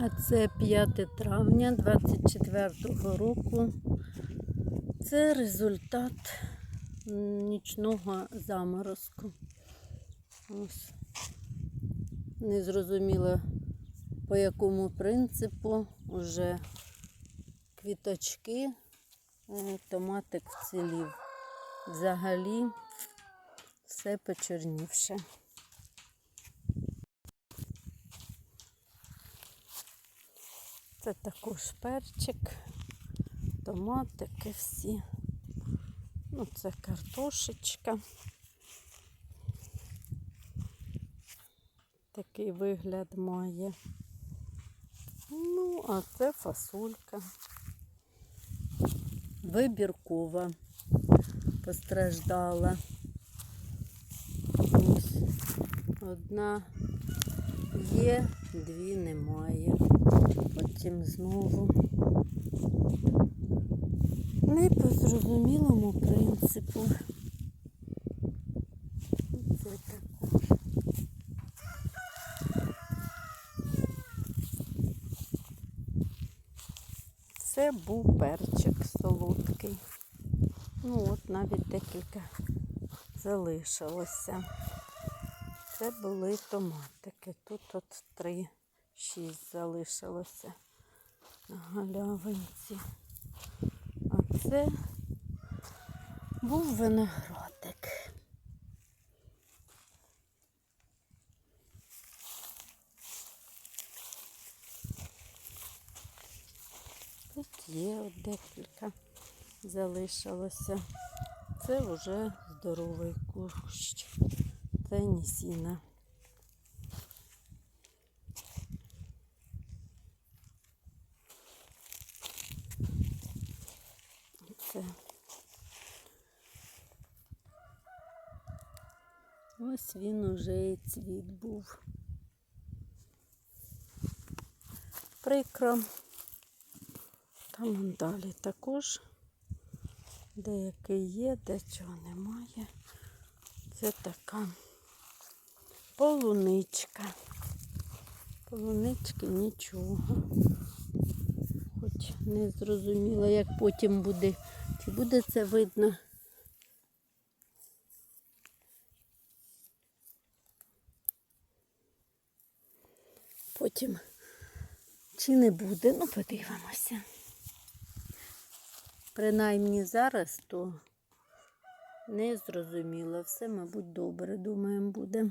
А це 5 травня 24 року. Це результат нічного заморозку. Ось. Не зрозуміло, по якому принципу вже квіточки, е, томатик вцілів. Взагалі все почорнівше. Це також перчик, томатики всі. Ну, це картошечка. Такий вигляд має. Ну, а це фасолька. Вибіркова постраждала. Ось одна є, дві немає. Потім знову. Не по зрозумілому принципу. Це також. Це був перчик солодкий. Ну от навіть декілька залишилося. Це були томатики. Тут от три, шість залишилося на галявинці. А це був виноградик. Тут є декілька залишилося. Це вже здоровий кущ. Це нісіна. Це. Ось він уже і цвіт був. Прикро. Там далі також деякий є, де чого немає. Це така полуничка. Полунички нічого. Хоч не зрозуміла, як потім буде. Чи буде це видно? Потім чи не буде, ну подивимося. Принаймні зараз то не зрозуміло. Все, мабуть, добре, думаємо, буде.